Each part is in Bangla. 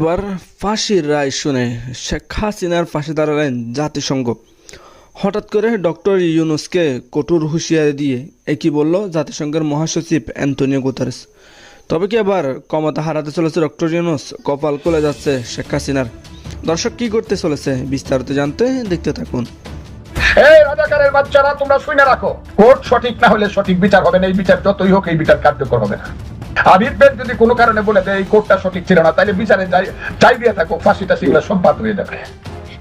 এবার ফাঁসির রায় শুনে শেখ হাসিনার ফাঁসি দাঁড়ালেন জাতিসংঘ। হঠাৎ করে ডক্টর ইউনুসকে কঠোর হুঁশিয়ারি দিয়ে একই বলল জাতিসংঘের মহাসচিব অ্যান্টনিও গুতারেস। তবে কি এবার ক্ষমতা হারাতে চলেছে ডক্টর ইউনুস? কপাল খুলে যাচ্ছে শেখ হাসিনার। দর্শক, কি করতে চলেছে? বিস্তারিত জানতে দেখতে থাকুন। রাজাকারের বাচ্চারা, তোমরা শুনে রাখো, কোর্ট সঠিক না হলে সঠিক বিচার হবে না, এই বিচার যতই হোক, এই বিচার কার্যকর হবে না। আবির বেদ যদি কোনো কারণে বলে দেয় এই কোর্টটা সঠিক ছিল না তাহলে বিচারে যাই যাই দিয়ে থাকো ফাঁসিটা সেগুলো সব বাদ হয়ে যাবে।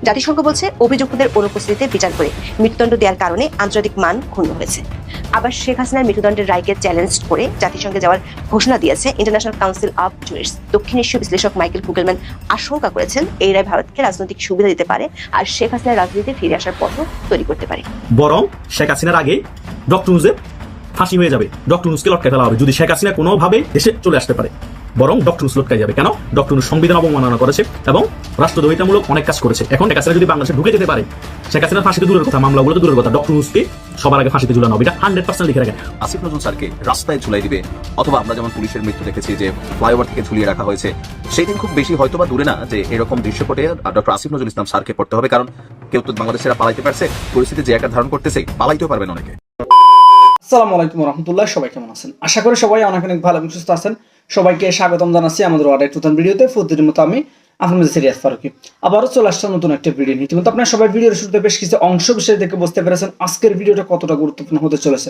জাতিসংঘ বলছে অভিযুক্তদের অনুপস্থিতিতে বিচার করে মৃত্যুদণ্ড দেওয়ার কারণে আন্তর্জাতিক মান ক্ষুণ্ণ হয়েছে। আবার শেখ হাসিনার মৃত্যুদণ্ডের রায়কে চ্যালেঞ্জ করে জাতিসংঘে যাওয়ার ঘোষণা দিয়েছে ইন্টারন্যাশনাল কাউন্সিল অফ জুরিস্ট দক্ষিণ এশীয় বিশ্লেষক মাইকেল কুগেলম্যান আশঙ্কা করেছেন এই রায় ভারতকে রাজনৈতিক সুবিধা দিতে পারে আর শেখ হাসিনার রাজনীতিতে ফিরে আসার পথও তৈরি করতে পারে। বরং শেখ হাসিনার আগে ডক্টর নুজের ফাঁসি হয়ে যাবে। ডক্টর নুসকে লটকায় ফেলা হবে। যদি শেখ হাসিনা কোনোভাবে দেশে চলে আসতে পারে, বরং ডক্টর নুস লটকায় যাবে। কেন? ডক্টর নুস সংবিধান অবমাননা করেছে এবং রাষ্ট্রদ্রোহিতামূলক অনেক কাজ করেছে। এখন শেখ হাসিনা যদি বাংলাদেশে ঢুকে যেতে পারে, শেখ হাসিনার ফাঁসিতে দূরের কথা, মামলাগুলো দূরের কথা, ডক্টর নুসকে সবার আগে ফাঁসিতে ঝুলানো হবে। এটা হান্ড্রেড পার্সেন্ট লিখে রাখেন। আসিফ নজরুল স্যারকে রাস্তায় ঝুলাই দিবে, অথবা আমরা যেমন পুলিশের মৃত্যু দেখেছি যে ফ্লাইওভার থেকে ঝুলিয়ে রাখা হয়েছে সেই দিন খুব বেশি হয়তো বা দূরে না যে এরকম দৃশ্যপটে ডক্টর আসিফ নজরুল ইসলাম স্যারকে পড়তে হবে, কারণ কেউ তো বাংলাদেশেরা পালাইতে পারছে, পরিস্থিতি যে একটা ধারণ করতেছে, পালাইতেও পারবেন অনেকে। আসসালামু আলাইকুম রহমতুল্লাহ, সবাই কেমন আছেন? আশা করি সবাই অনেক অনেক ভালো এবং সুস্থ আছেন। সবাইকে স্বাগতম জানাচ্ছি আমাদের আরেক নতুন ভিডিওতে। প্রতিদিনের মতো আমি আপনাদের সিরিয়াস ফারুকি। আবারও চলে আসছে নতুন একটা ভিডিও নিয়ে। ইতিমধ্যে আপনার সবাই ভিডিওর শুরুতে বেশ কিছু অংশ বিষয় দেখে বুঝতে পেরেছেন আজকের ভিডিওটা কতটা গুরুত্বপূর্ণ হতে চলেছে।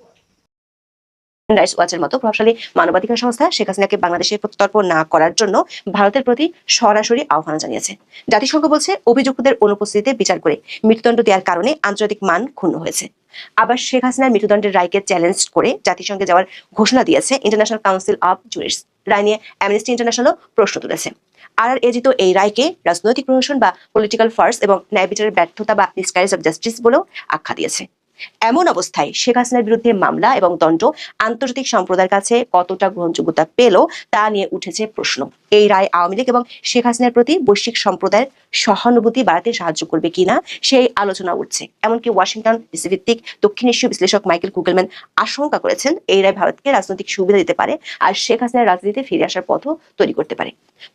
রাইটস ওয়াচের মতো প্রভাবশালী মানবাধিকার সংস্থা শেখ হাসিনাকে বাংলাদেশে প্রত্যর্প না করার জন্য ভারতের প্রতি সরাসরি আহ্বান জানিয়েছে। জাতিসংঘ বলছে, অভিযুক্তদের অনুপস্থিতিতে বিচার করে মৃত্যুদণ্ড দেওয়ার কারণে আন্তর্জাতিক মান ক্ষুণ্ণ হয়েছে। আবার শেখ হাসিনার মৃত্যুদণ্ডের রায়কে চ্যালেঞ্জ করে জাতিসংঘে যাওয়ার ঘোষণা দিয়েছে ইন্টারন্যাশনাল কাউন্সিল অফ জুরিস্ট রায় নিয়ে অ্যামনেস্টি ইন্টারন্যাশনালও প্রশ্ন তুলেছে। আর এজিত এই রায়কে রাজনৈতিক প্রহসন বা পলিটিক্যাল ফার্স এবং ন্যায় বিচারের ব্যর্থতা বা মিসক্যারেজ অফ জাস্টিস বলেও আখ্যা দিয়েছে। এমন অবস্থায় শেখ হাসিনার বিরুদ্ধে মামলা এবং দণ্ড আন্তর্জাতিক সম্প্রদায়ের কাছে কতটা গ্রহণযোগ্যতা পেল তা নিয়ে উঠেছে প্রশ্ন। এই রায় আওয়ামী লীগ এবং শেখ হাসিনার প্রতি বৈশ্বিক সম্প্রদায়ের সহানুভূতি বাড়াতে সাহায্য করবে কিনা সেই আলোচনা উঠছে। এমনকি ওয়াশিংটন ভিত্তিক দক্ষিণ এশীয় বিশ্লেষক মাইকেল কুগেলম্যান আশঙ্কা করেছেন এই রায় ভারতকে রাজনৈতিক সুবিধা দিতে পারে আর শেখ হাসিনার রাজনীতিতে ফিরে আসার পথও তৈরি করতে পারে।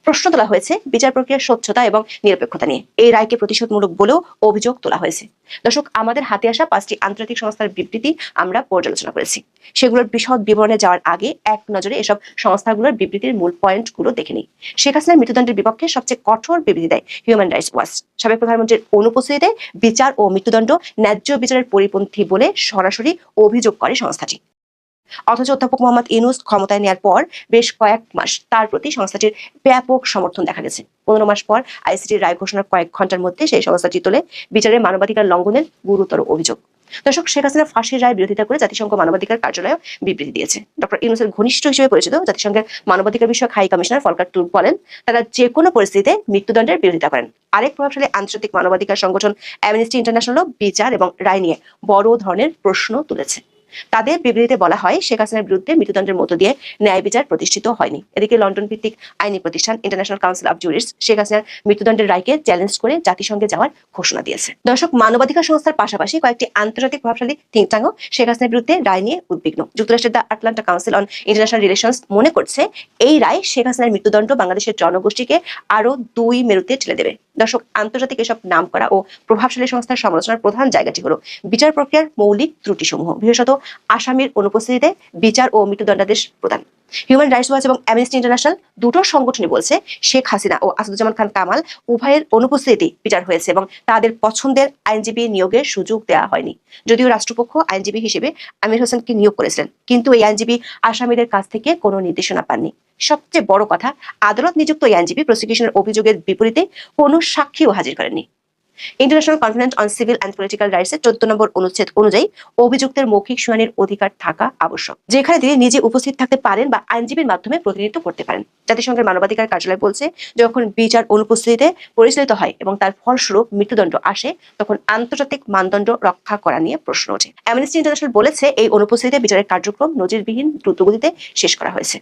প্রশ্ন তোলা হয়েছে বিচার প্রক্রিয়ার স্বচ্ছতা এবং নিরপেক্ষতা নিয়ে। এই রায়কে প্রতিশোধমূলক বলেও অভিযোগ তোলা হয়েছে। দর্শক, আমাদের হাতে আসা পাঁচটি আন্তর্জাতিক সংস্থার বিবৃতি আমরা পর্যালোচনা করেছি। সেগুলোর বিশদ বিবরণে যাওয়ার আগে এক নজরে এসব সংস্থাগুলোর বিবৃতির মূল পয়েন্টগুলো দেখে নিই। শেখ হাসিনার মৃত্যুদণ্ডের বিপক্ষে সবচেয়ে কঠোর বিবৃতি দেয় হিউম্যান রাইটস ওয়াচ সাবেক প্রধানমন্ত্রীর অনুপস্থিতিতে বিচার ও মৃত্যুদণ্ড ন্যায্য বিচারের পরিপন্থী বলে সরাসরি অভিযোগ করে সংস্থাটি। অথচ অধ্যাপক মোহাম্মদ ইনুস ক্ষমতায় নেওয়ার পর বেশ কয়েক মাস তার প্রতি সংস্থাটির ব্যাপক সমর্থন দেখা গেছে। পনেরো মাস পর আইসিটির রায় ঘোষণার কয়েক ঘণ্টার মধ্যে সেই সংস্থাটি তোলে বিচারের মানবাধিকার লঙ্ঘনের গুরুতর অভিযোগ। দর্শক, শেখ হাসিনা ফাঁসির রায় বিরোধিতা করে জাতিসংঘ মানবাধিকার কার্যালয় বিবৃতি দিয়েছে। ডক্টর ইউনুসের ঘনিষ্ঠ হিসেবে পরিচিত জাতিসংঘের মানবাধিকার বিষয়ক হাই কমিশনার ফলকার তুর বলেন, তারা যে কোনো পরিস্থিতিতে মৃত্যুদণ্ডের বিরোধিতা করেন। আরেক প্রভাবশালী আন্তর্জাতিক মানবাধিকার সংগঠন অ্যামনেস্টি ইন্টারন্যাশনালও বিচার এবং রায় নিয়ে বড় ধরনের প্রশ্ন তুলেছে। তাদের বিবৃতিতে বলা হয়, শেখ হাসিনার বিরুদ্ধে মৃত্যুদণ্ডের মধ্য দিয়ে ন্যায় বিচার প্রতিষ্ঠিত হয়নি। এদিকে লন্ডন ভিত্তিক আইনি প্রতিষ্ঠান International Council of Jurist Sheikh হাসিনার মৃত্যুদণ্ডের রায়কে চ্যালেঞ্জ করে জাতিসংঘে যাওয়ার ঘোষণা দিয়েছে। দর্শক, মানবাধিকার সংস্থার পাশাপাশি কয়েকটি আন্তর্জাতিক প্রভাবশালী থিঙ্ক ট্যাঙ্কও শেখ হাসিনার বিরুদ্ধে রায় নিয়ে উদ্বিগ্ন। যুক্তরাষ্ট্রের the Atlanta Council on International Relations মনে করছে, এই রায় শেখ হাসিনার মৃত্যুদণ্ড বাংলাদেশের জনগোষ্ঠীকে আরও দুই মেরুতে ঠেলে দেবে। দর্শক, আন্তর্জাতিক এসব নাম করা ও প্রভাবশালী সংস্থার সমালোচনার প্রধান জায়গাটি হলো বিচার প্রক্রিয়ার মৌলিক ত্রুটিসমূহ। বিশেষত আসামির অনুপস্থিতিতে বিচার ও মৃত্যুদণ্ডাদেশ প্রদান। হিউম্যান রাইটস ওয়াচ এবং অ্যামনেস্টি ইন্টারন্যাশনাল দুটো সংগঠনই বলছে, শেখ হাসিনা ও আসাদুজ্জামান খান কামাল উভয়ের অনুপস্থিতি বিচার হয়েছে এবং তাদের পছন্দের আইনজীবী নিয়োগের সুযোগ দেওয়া হয়নি। যদিও রাষ্ট্রপক্ষ আইনজীবী হিসেবে আমির হোসেনকে নিয়োগ করেছিলেন, কিন্তু এই আইনজীবী আসামিদের কাছ থেকে কোনো নির্দেশনা পাননি। সবচেয়ে বড় কথা, আদালত নিযুক্ত এই আইনজীবী প্রসিকিউশনের অভিযোগের বিপরীতে কোনো সাক্ষীও হাজির করেননি। International Conference on Civil and Political Rights এর চোদ্দ নম্বর অনুচ্ছেদ অনুযায়ী অভিযুক্তের মৌখিক শুনানির অধিকার থাকা আবশ্যক, যেখানে তিনি নিজে উপস্থিত থাকতে পারেন বা আইনজীবীর মাধ্যমে প্রতিনিধিত্ব করতে পারেন। জাতিসংঘের মানবাধিকার কার্যালয় বলছে, যখন বিচার অনুপস্থিতিতে পরিচালিত হয় এবং তার ফলস্বরূপ মৃত্যুদণ্ড আসে, তখন আন্তর্জাতিক মানদণ্ড রক্ষা করা নিয়ে প্রশ্ন ওঠে। অ্যামনেস্টি ইন্টারন্যাশনাল বলেছে, এই অনুপস্থিতিতে বিচারের কার্যক্রম নজিরবিহীন দ্রুতগতিতে শেষ করা হয়েছে।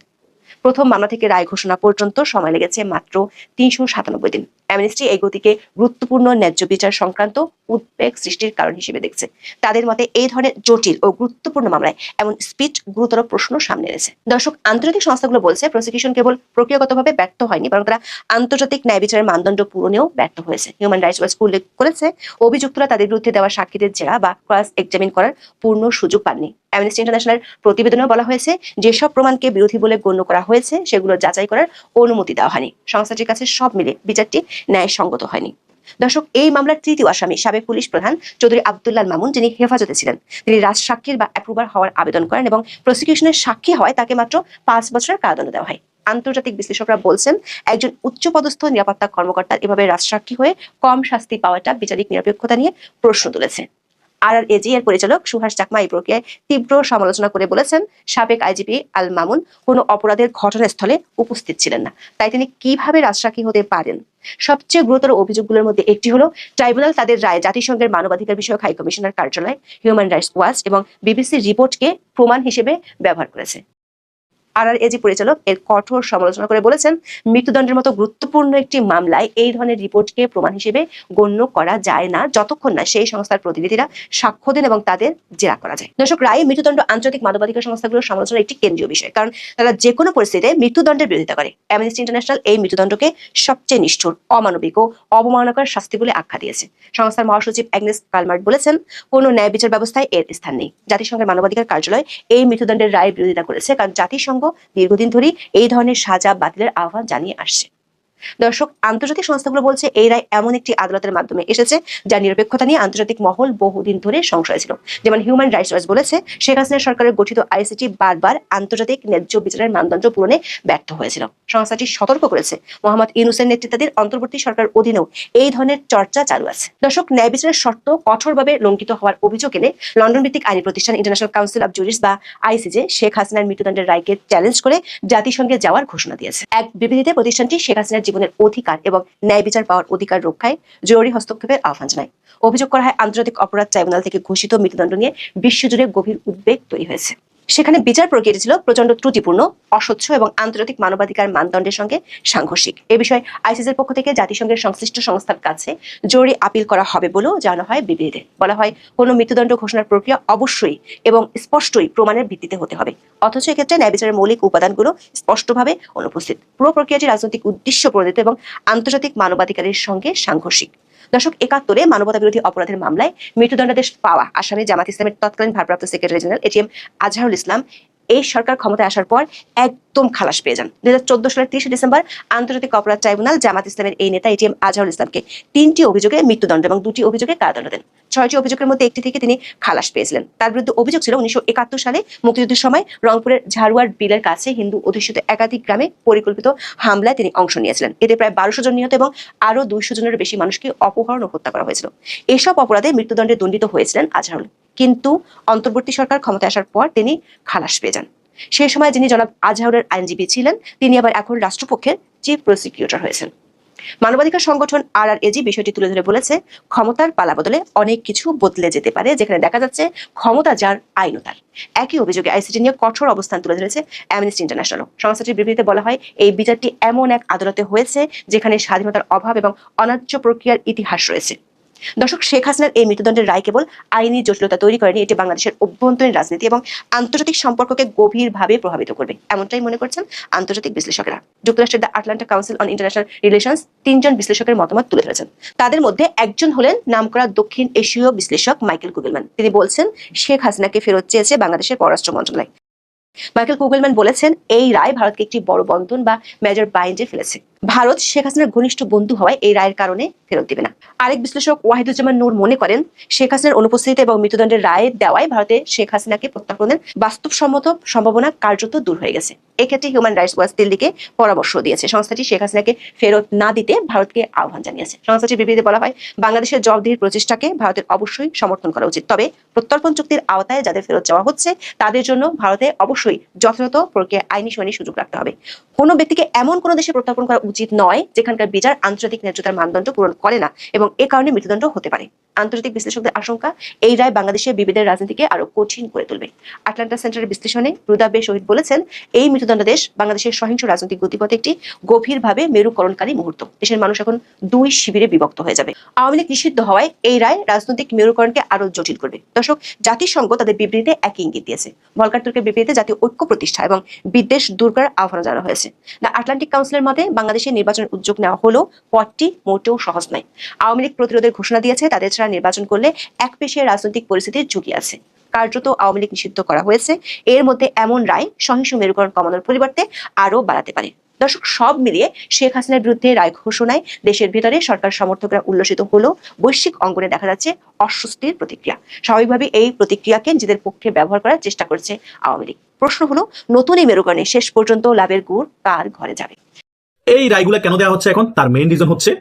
প্রথম মামলা থেকে রায় ঘোষণা পর্যন্ত সময় লেগেছে মাত্র তিনশো সাতানব্বই দিন। অ্যামনেস্টি এই গতিকে গুরুত্বপূর্ণ ন্যায্য বিচার সংক্রান্ত উদ্বেগ সৃষ্টির কারণ হিসেবে দেখছে। তাদের মতে এই ধরনের জটিল ও গুরুত্বপূর্ণ মামলায় এমন স্পিড গুরুতর প্রশ্ন সামনে এনেছে। দর্শক, আন্তর্জাতিক সংস্থাগুলো বলছে, প্রসিকিউশন কেবল প্রক্রিয়াগতভাবে ব্যর্থ হয়নি, বরং তারা আন্তর্জাতিক ন্যায় বিচারের মানদণ্ড পূরণেও ব্যর্থ হয়েছে। হিউম্যান রাইটস ওয়াচ উল্লেখ করেছে, অভিযুক্তরা তাদের বিরুদ্ধে দেওয়া সাক্ষীদের জেরা বা ক্রস এক্সামিন করার পূর্ণ সুযোগ পাননি। অ্যামনেস্টি ইন্টারন্যাশনাল প্রতিবেদনেও বলা হয়েছে, যেসব প্রমাণকে বিরোধী বলে গণ্য করা হয়েছে, সেগুলো যাচাই করার অনুমতি দেওয়া হয়নি। সংস্থাটির কাছে সব মিলে বিচারটি ন্যায়সঙ্গত হয়নি। দর্শক, এই মামলার তৃতীয় আসামি সাবেক পুলিশ প্রধান চৌধুরী আবদুল্লাহ মামুন, যিনি হেফাজতে ছিলেন। তিনি রাজ সাক্ষীর বা অ্যাপ্রুভার হওয়ার আবেদন করেন এবং প্রসিকিউশনের সাক্ষী হয় তাকে মাত্র পাঁচ বছরের কারাদণ্ড দেওয়া হয়। আন্তর্জাতিক বিশ্লেষকরা বলছেন, একজন উচ্চপদস্থ নিরাপত্তা কর্মকর্তার এভাবে রাজসাক্ষী হয়ে কম শাস্তি পাওয়াটা বিচারিক নিরপেক্ষতা নিয়ে প্রশ্ন তুলেছে। আর আর এজি এর পরিচালক সুহাস চাকমা এই প্রক্রিয়ায় তীব্র সমালোচনা করে বলেছেন, সাবেক আইজিপি আল মামুন কোনো অপরাধের ঘটনাস্থলে উপস্থিত ছিলেন না। তাই তিনি কীভাবে রাজসাক্ষী হতে পারেন? সবচেয়ে গুরুতর অভিযোগগুলোর মধ্যে একটি হলো, ট্রাইব্যুনাল তাদের রায়, জাতিসংঘের মানবাধিকার বিষয়ক হাই কমিশনার কার্যালয়, হিউম্যান রাইটস ওয়াচ এবং বিবিসি রিপোর্টকে প্রমাণ হিসেবে ব্যবহার করেছে। আর এজি পরিচালক এর কঠোর সমালোচনা করে বলেছেন, মৃত্যুদণ্ডের মতো গুরুত্বপূর্ণ একটি মামলায় এই ধরনের রিপোর্টকে প্রমাণ হিসেবে গণ্য করা যায় না, যতক্ষণ না সেই সংস্থার প্রতিনিধিরা সাক্ষ্য দেন এবং তাদের জেরা করা যায়। দর্শক, রায় মৃত্যুদণ্ড আন্তর্জাতিক মানবাধিকার সংস্থাগুলোর সমালোচনার একটি কেন্দ্রীয় বিষয়, কারণ তারা যে কোনো পরিস্থিতিতে মৃত্যুদণ্ডের বিরোধিতা করে। অ্যামনেস্টি ইন্টারন্যাশনাল এই মৃত্যুদণ্ডকে সবচেয়ে নিষ্ঠুর, অমানবিক ও অবমাননাকর শাস্তি বলে আখ্যা দিয়েছে। সংস্থার মহাসচিব অ্যাগনেস কালমার্ট বলেছেন, কোনো ন্যায় বিচার ব্যবস্থায় এর স্থান নেই। জাতিসংঘের মানবাধিকার কার্যালয় এই মৃত্যুদণ্ডের রায়ের বিরোধিতা করেছে, কারণ জাতিসংঘ দীর্ঘদিন ধরেই এই ধরনের সাজা বাতিলের আহ্বান জানিয়ে আসছে। দর্শক, আন্তর্জাতিক সংস্থাগুলো বলছে এই রায় এমন একটি আদালতের মাধ্যমে এসেছে যা নিরপেক্ষতা নিয়ে আন্তর্জাতিক মহল বহুদিন ধরে সংশয় ছিল। যেমন হিউম্যান রাইটস ওয়াচ বলেছে, শেখ হাসিনা সরকারের গঠিত আইসিটি বারবার আন্তর্জাতিক ন্যায্য বিচারের মানদণ্ড পূরণে ব্যর্থ হয়েছিল। সংস্থাটি সতর্ক করেছে, মোহাম্মদ ইউনুসের নেতৃত্বাধীন অন্তর্বর্তী সরকার অধীনেও এই ধরনের চর্চা চালু আছে। দর্শক, ন্যায় বিচারের শর্ত কঠোরভাবে লঙ্ঘিত হওয়ার অভিযোগ এনে লন্ডন ভিত্তিক আইনি প্রতিষ্ঠান ইন্টারন্যাশনাল কাউন্সিল অব জুরিস বা আইসিজে শেখ হাসিনার মৃত্যুদণ্ডের রায়কে চ্যালেঞ্জ করে জাতিসংঘে যাওয়ার ঘোষণা দিয়েছে। এক বিবৃতিতে প্রতিষ্ঠানটি শেখ হাসিনার জীবনের অধিকার এবং ন্যায় বিচার পাওয়ার অধিকার রক্ষায় জরুরি হস্তক্ষেপের আহ্বান জানায়। অভিযোগ করা হয়, আন্তর্জাতিক অপরাধ ট্রাইব্যুনাল থেকে ঘোষিত মৃত্যুদণ্ড নিয়ে বিশ্বজুড়ে গভীর উদ্বেগ তৈরি হয়েছে। সেখানে বিচার প্রক্রিয়াটি ছিল প্রচণ্ড ত্রুটিপূর্ণ, অস্বচ্ছ এবং আন্তর্জাতিক মানবাধিকার মানদণ্ডের সঙ্গে সাংঘর্ষিক। এ বিষয়ে আইসিসির পক্ষ থেকে জাতিসংঘের সংশ্লিষ্ট সংস্থার কাছে জরুরি আপিল করা হবে বলেও জানানো হয় বিবৃতিতে। বলা হয়, কোনো মৃত্যুদণ্ড ঘোষণার প্রক্রিয়া অবশ্যই এবং স্পষ্টই প্রমাণের ভিত্তিতে হতে হবে। অথচ এক্ষেত্রে ন্যায় বিচারের মৌলিক উপাদানগুলো স্পষ্টভাবে অনুপস্থিত। পুরো প্রক্রিয়াটি রাজনৈতিক উদ্দেশ্য প্রণীত এবং আন্তর্জাতিক মানবাধিকারের সঙ্গে সাংঘর্ষিক। দশক একাত্তরে মানবতা বিরোধী অপরাধের মামলায় মৃত্যুদণ্ডাদেশ পাওয়া আসামি জামাত ইসলামের তৎকালীন ভারপ্রাপ্ত secretary general ATM Azharul Islam এই সরকার ক্ষমতায় আসার পর একদম খালাস পেয়ে যান। দুই হাজার চোদ্দ সালের তিরিশে ডিসেম্বর আন্তর্জাতিক অপরাধ ট্রাইব্যুনাল জামাত ইসলামের এই নেতা এটিএম আজহারুল ইসলামকে তিনটি অভিযোগে মৃত্যুদণ্ড এবং দুটি অভিযোগে কারাদণ্ড দেন। ছয়টি অভিযোগের মধ্যে একটি থেকে তিনি খালাস পেয়েছিলেন। তার বিরুদ্ধে অভিযোগ ছিল উনিশশো একাত্তর সালে মুক্তিযুদ্ধের সময় রংপুরের ঝাড়ুয়ার বিলের কাছে হিন্দু অধ্যুষিত একাধিক গ্রামে পরিকল্পিত হামলায় তিনি অংশ নিয়েছিলেন। এতে প্রায় বারোশো জন নিহত এবং আরও দুইশো জনের বেশি মানুষকে অপহরণ ও হত্যা করা হয়েছিল। এসব অপরাধে মৃত্যুদণ্ডে দণ্ডিত হয়েছিলেন আজহারুল। কিন্তু অন্তর্বর্তী সরকার ক্ষমতায় আসার পর তিনি খালাস পেয়ে যান। সেই সময় যিনি জনাব আজহারের আইনজীবী ছিলেন, তিনি আবার এখন রাষ্ট্রপক্ষের চিফ প্রসিকিউটর হয়েছেন। মানবাধিকার সংগঠন আর আর এজি বিষয়টি তুলে ধরে বলেছে, ক্ষমতার পালা বদলে অনেক কিছু বদলে যেতে পারে, যেখানে দেখা যাচ্ছে ক্ষমতা যার আইনও তার একই অভিযোগে আইসিটি নিয়ে কঠোর অবস্থান তুলে ধরেছে অ্যামনেস্টি ইন্টারন্যাশনাল সংস্থাটির বিবৃতিতে বলা হয়, এই বিচারটি এমন এক আদালতে হয়েছে, যেখানে স্বাধীনতার অভাব এবং অনার্য প্রক্রিয়ার ইতিহাস রয়েছে। দর্শক, শেখ হাসিনার এই মৃত্যুদণ্ডের রায় কেবল আইনি জটিলতা তৈরি করেনি, এটি বাংলাদেশের অভ্যন্তরীণ রাজনীতি এবং আন্তর্জাতিক সম্পর্ককে গভীরভাবে প্রভাবিত করবে, এমনটাই মনে করছেন আন্তর্জাতিক বিশ্লেষকেরা। যুক্তরাষ্ট্রের the Atlanta Council on International Relations তিনজন বিশ্লেষকের মতামত তুলে ধরেছেন। তাদের মধ্যে একজন হলেন নামকরা দক্ষিণ এশীয় বিশ্লেষক মাইকেল কুগেলম্যান। তিনি বলছেন, শেখ হাসিনাকে ফেরত চেয়েছে বাংলাদেশের পররাষ্ট্র মন্ত্রণালয়। মাইকেল কুগেলম্যান বলেছেন, এই রায় ভারতকে একটি বড় বন্ধন বা মেজর বাইন্ডে ফেলেছে। ভারত শেখ হাসিনার ঘনিষ্ঠ বন্ধু হওয়ায় এই রায়ের কারণে ফেরত দিবে না। আরেক বিশ্লেষক ওয়াহিদুজ্জামান নূর মনে করেন, শেখ হাসিনার অনুপস্থিতিতে এবং মৃত্যুদণ্ডের রায় দেওয়ায় ভারতে শেখ হাসিনাকে প্রত্যার্পণের বাস্তবসম্মত সম্ভাবনা কার্যত দূর হয়ে গেছে। এক্ষেত্রে হিউম্যান রাইটস ওয়াচ দিল্লিকে পরামর্শ দিয়েছে। সংস্থাটি শেখ হাসিনাকে ফেরত না দিতে ভারতকে আহ্বান জানিয়েছে। সংস্থাটির বিবৃতিতে বলা হয়, বাংলাদেশের জবাবদিহির প্রচেষ্টাকে ভারতের অবশ্যই সমর্থন করা উচিত। তবে প্রত্যর্পণ চুক্তির আওতায় যাদের ফেরত যাওয়া হচ্ছে, তাদের জন্য ভারতে অবশ্যই যথাযথ প্রক্রিয়া আইনি শুনানি সুযোগ রাখতে হবে। কোনো ব্যক্তিকে এমন কোনো দেশে প্রত্যর্পণ করা উচিত নয় যেখানকার বিচার আন্তর্জাতিক ন্যায্যতার মানদণ্ড পূরণ করে না এবং এ কারণে মৃত্যুদণ্ড হতে পারে। আন্তর্জাতিক বিশ্লেষকদের আশঙ্কা, এই রায় বাংলাদেশের বিবিধের রাজনীতিকে আরও কঠিন করে তুলবে। আটলান্টা সেন্টারের বিশ্লেষণে রুদা বে শহীদ বলেছেন, এই মৃত্যুদণ্ডাদেশ বাংলাদেশের সহিংস রাজনৈতিক গতিপথে একটি গভীরভাবে মেরুকরণকারী মুহূর্ত। দেশের মানুষ এখন দুই শিবিরে বিভক্ত হয়ে যাবে। আওয়ামী লীগ নিষিদ্ধ হওয়ায় এই রায় রাজনৈতিক মেরুকরণকে আরও জটিল করবে। দর্শক, জাতিসংঘ তাদের বিবৃতিতে একই ইঙ্গিত দিয়েছে। ভলকার তুর্কের বিবৃতিতে জাতীয় ঐক্য প্রতিষ্ঠা এবং বিদ্বেষ দূর করার আহ্বান জানানো হয়েছে। আটলান্টিক কাউন্সিলের মতে বাংলাদেশের নির্বাচনের উদ্যোগ নেওয়া হলেও পথটি মোটেও সহজ নয়। আওয়ামী লীগ প্রতিরোধের ঘোষণা দিয়েছে, তাদের ছাড়া নির্বাচন করলে এক পেশিয়া রাজনৈতিক পরিস্থিতির ঝুঁকি আছে। কার্যত আওয়ামী লীগ নিষিদ্ধ করা হয়েছে। এর মধ্যে এমন রায় সহিংস মেরুকরণ কমানোর পরিবর্তে আরও বাড়াতে পারে। দর্শক, সব মিলিয়ে শেখ হাসিনার বিরুদ্ধে রায় ঘোষণায় দেশের ভিতরে সরকার সমর্থকরা উল্লসিত হলেও বৈশ্বিক অঙ্গনে দেখা যাচ্ছে অস্বস্তির প্রতিক্রিয়া। স্বাভাবিকভাবে এই প্রতিক্রিয়াকে নিজেদের পক্ষে ব্যবহার করার চেষ্টা করছে আওয়ামী লীগ। প্রশ্ন হলো, নতুন এই মেরুকরণে শেষ পর্যন্ত লাভের গুড় কার ঘরে যাবে? এই রায়গুলো কেন দেওয়া হচ্ছে এখন? তার মেইন রিজন হচ্ছে,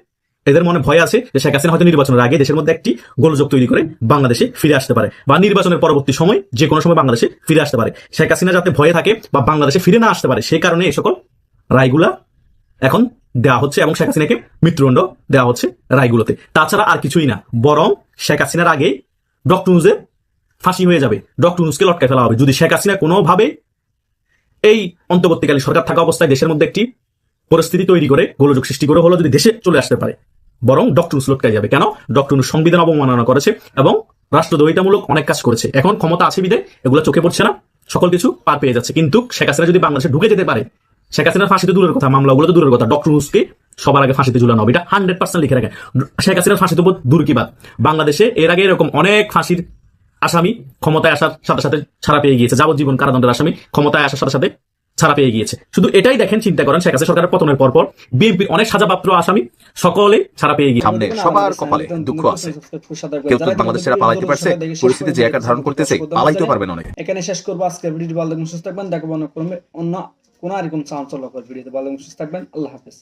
এদের মনে ভয় আছে যে শেখ হাসিনা হয়তো নির্বাচনের আগে দেশের মধ্যে একটি গোলযোগ তৈরি করে বাংলাদেশে ফিরে আসতে পারে বা নির্বাচনের পরবর্তী সময় যে কোনো সময় বাংলাদেশে ফিরে আসতে পারে। শেখ হাসিনা যাতে ভয়ে থাকে বা বাংলাদেশে ফিরে না আসতে পারে, সে কারণে এই সকল রায়গুলা এখন দেওয়া হচ্ছে এবং শেখ হাসিনাকে মৃত্যুদণ্ড দেওয়া হচ্ছে রায়গুলোতে। তাছাড়া আর কিছুই না, বরং শেখ হাসিনার আগে ডক্টর নুজের ফাঁসি হয়ে যাবে, ডক্টর নুজকে লটকায় ফেলা হবে। যদি শেখ হাসিনা কোনোভাবে এই অন্তর্বর্তীকালীন সরকার থাকা অবস্থায় দেশের মধ্যে একটি পরিস্থিতি তৈরি করে, গোলযোগ সৃষ্টি করে হলো যদি দেশে চলে আসতে পারে। বরং ডক্টর লটকায় যাবে। কেন? ডক্টর সংবিধান অবমাননা করেছে এবং রাষ্ট্রদ্রোহিতামূলক অনেক কাজ করেছে। এখন ক্ষমতা আছে বিদে, এগুলো চোখে পড়ছে না, সকল কিছু পার পেয়ে যাচ্ছে। কিন্তু শেখ হাসিনা যদি বাংলাদেশে ঢুকে যেতে পারে, শেখ হাসিনার ফাঁসিতে দূরের কথা, মামলাগুলো তো দূরের কথা। ডক্টর নুসকে সবার আগে ফাঁসিতে ঝুলানো হবে। এটা হান্ড্রেড পার্সেন্ট লিখে রাখে শেখ হাসিনার ফাঁসিতে দূর কি বাদ বাংলাদেশে এর আগে এরকম অনেক ফাঁসির আসামি ক্ষমতায় আসার সাথে সাথে ছাড়া পেয়ে গিয়েছে। যাবজ্জীবন কারাদণ্ডের আসামি ক্ষমতায় আসার সাথে সাথে ছাড়া পেয়ে গিয়েছে। শুধু এটাই দেখেন চিন্তা করেন শেখ হাসিনা সরকারের পতনের পর পর বিএনপির অনেক সাজাপ্রাপ্ত আসামি সকলে ছাড়া পেয়ে গিয়েছে। সামনে সবার কপালে দুঃখ আছে। কেউ তো বাংলাদেশেরা পালাইতে পারছে পরিস্থিতি যে একা ধারণ করতেছে পালাইতেও পারবেন অনেকে। এখানে শেষ করব আজকের ভিডিওটি ভালো থাকবেন সুস্থ থাকবেন দেখাবো অন্য কোনো অন্য কোনো আর কোন চাঞ্চল্যকর ভিডিওতে ভালো থাকবেন আল্লাহ হাফেজ।